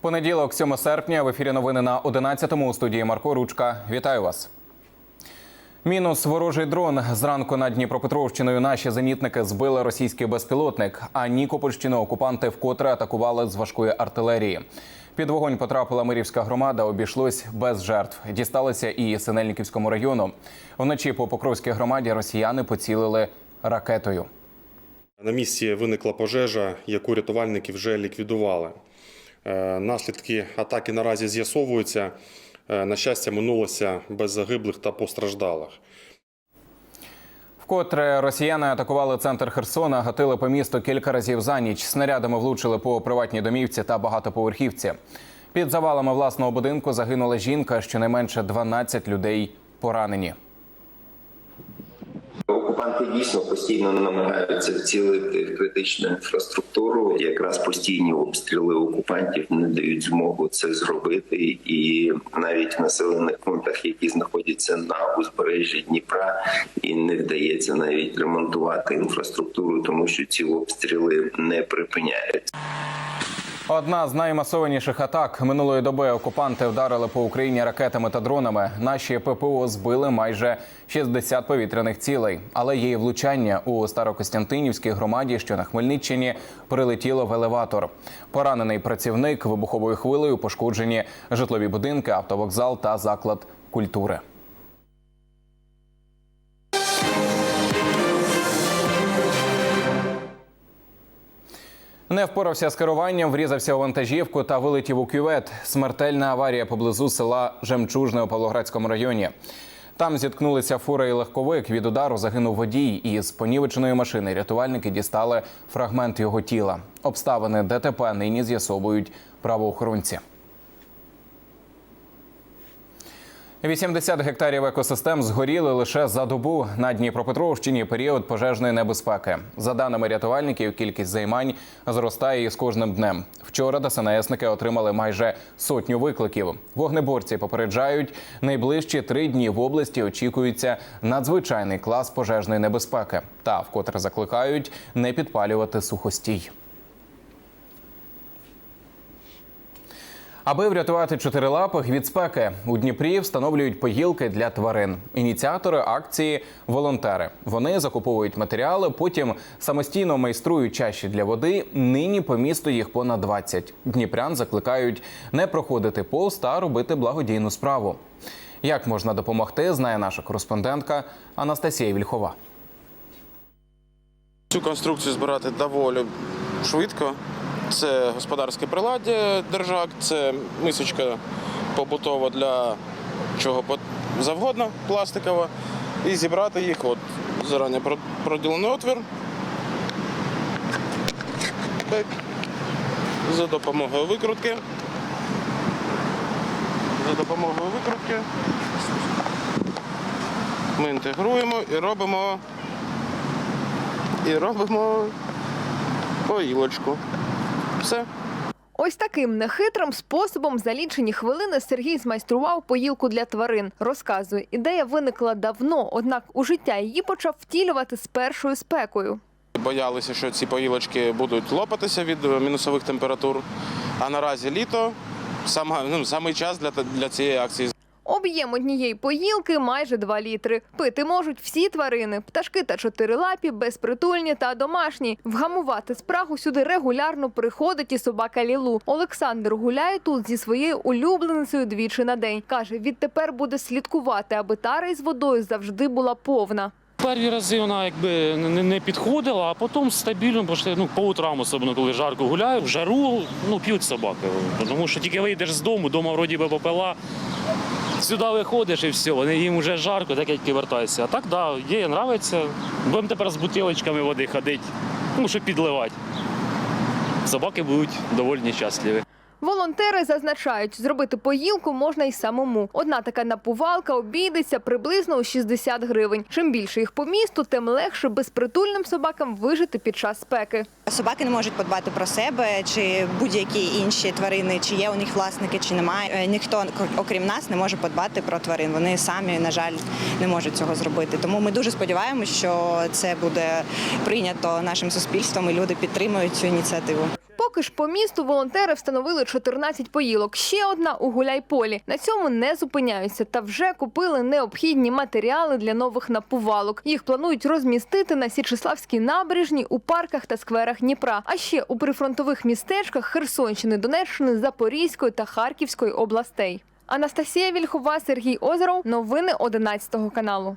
Понеділок, 7 серпня, в ефірі новини на 11-му у студії Марко Ручка. Вітаю вас. Мінус ворожий дрон зранку над Дніпропетровщиною. Наші зенітники збили російський безпілотник. А Нікопольщину окупанти вкотре атакували з важкої артилерії. Під вогонь потрапила Мирівська громада. Обійшлось без жертв. Дісталися і Синельниківському району. Вночі по Покровській громаді росіяни поцілили ракетою. На місці виникла пожежа, яку рятувальники вже ліквідували. Е, Наслідки атаки наразі з'ясовуються. Е, На щастя, минулося без загиблих та постраждалих. Вкотре росіяни атакували центр Херсона, гатили по місту кілька разів за ніч. Снарядами влучили по приватній домівці та багатоповерхівці. Під завалами власного будинку загинула жінка, щонайменше 12 людей поранені. Окупанти дійсно постійно намагаються вцілити в критичну інфраструктуру. Якраз постійні обстріли окупантів не дають змогу це зробити, і навіть в населених пунктах, які знаходяться на узбережжі Дніпра, і не вдається навіть ремонтувати інфраструктуру, тому що ці обстріли не припиняються. Одна з наймасованіших атак минулої доби окупанти вдарили по Україні ракетами та дронами. Наші ППО збили майже 60 повітряних цілей, але і влучання у Старокостянтинівській громаді, що на Хмельниччині прилетіло в елеватор. Поранений працівник вибуховою хвилею пошкоджені житлові будинки, автовокзал та заклад культури. Не впорався з керуванням, врізався у вантажівку та вилетів у кювет. Смертельна аварія поблизу села Жемчужне у Павлоградському районі. Там зіткнулися фура і легковик. Від удару загинув водій. і з понівеченої машини рятувальники дістали фрагмент його тіла. Обставини ДТП нині з'ясовують правоохоронці. 80 гектарів екосистем згоріли лише за добу на Дніпропетровщині. Період пожежної небезпеки. За даними рятувальників, кількість займань зростає із кожним днем. Вчора ДСНСники отримали майже сотню викликів. Вогнеборці попереджають, найближчі три дні в області очікується надзвичайний клас пожежної небезпеки. Та вкотре закликають не підпалювати сухостій. Аби врятувати чотирилапих від спеки, у Дніпрі встановлюють поїлки для тварин. Ініціатори акції волонтери. Вони закуповують матеріали, потім самостійно майструють чаші для води. Нині по місту їх понад 20. Дніпрян закликають не проходити повз та робити благодійну справу. Як можна допомогти, знає наша кореспондентка Анастасія Вільхова. Цю конструкцію збирати доволі швидко. Це господарське приладдя держак, це мисочка побутова для чого завгодно, пластикова. І зібрати їх, от зарані проділений отвір. Так. За допомогою викрутки. За допомогою викрутки ми інтегруємо і робимо і робимо поїлочку. Все. Ось таким нехитрим способом за лічені хвилини Сергій змайстрував поїлку для тварин. Розказує, ідея виникла давно, однак у життя її почав втілювати з першою спекою. Боялися, що ці поїлочки будуть лопатися від е, мінусових температур. А наразі літо саме, ну, саме час для, для цієї акції. Об'єм однієї поїлки майже 2 літри. Пити можуть всі тварини: пташки та чотирилапі, безпритульні та домашні. Вгамувати спрагу сюди регулярно приходить і собака Лілу. Олександр гуляє тут зі своєю улюбленицею двічі на день. каже, відтепер буде слідкувати, аби тара із водою завжди була повна. Перші рази вона якби не, підходила, а потім стабільно, бо ну, по утрам, особливо коли жарко гуляю, в жару ну, п'ють собаки. Тому що тільки вийдеш з дому, вдома вроді би попила, сюди виходиш і все, вони їм вже жарко, так як і вертайся. А так, да, є, нравиться. Будемо тепер з бутилочками води ходити, ну, щоб підливати. Собаки будуть доволі щасливі. Волонтери зазначають, зробити поїлку можна й самому. Одна така напувалка обійдеться приблизно у 60 гривень. Чим більше їх по місту, тим легше безпритульним собакам вижити під час спеки. Собаки не можуть подбати про себе чи будь-які інші тварини, чи є у них власники, чи немає. Е, Ніхто окрім нас не може подбати про тварин. Вони самі, на жаль, не можуть цього зробити. Тому ми дуже сподіваємося, що це буде прийнято нашим суспільством і люди підтримують цю ініціативу. Поки ж по місту волонтери встановили 14 поїлок. Ще одна у Гуляйполі. На цьому не зупиняються та вже купили необхідні матеріали для нових напувалок. Їх планують розмістити на Січеславській набережні у парках та скверах Дніпра, а ще у прифронтових містечках Херсонщини, Донеччини, Запорізької та Харківської областей. Анастасія Вільхова, Сергій Озеров. Новини 11 каналу.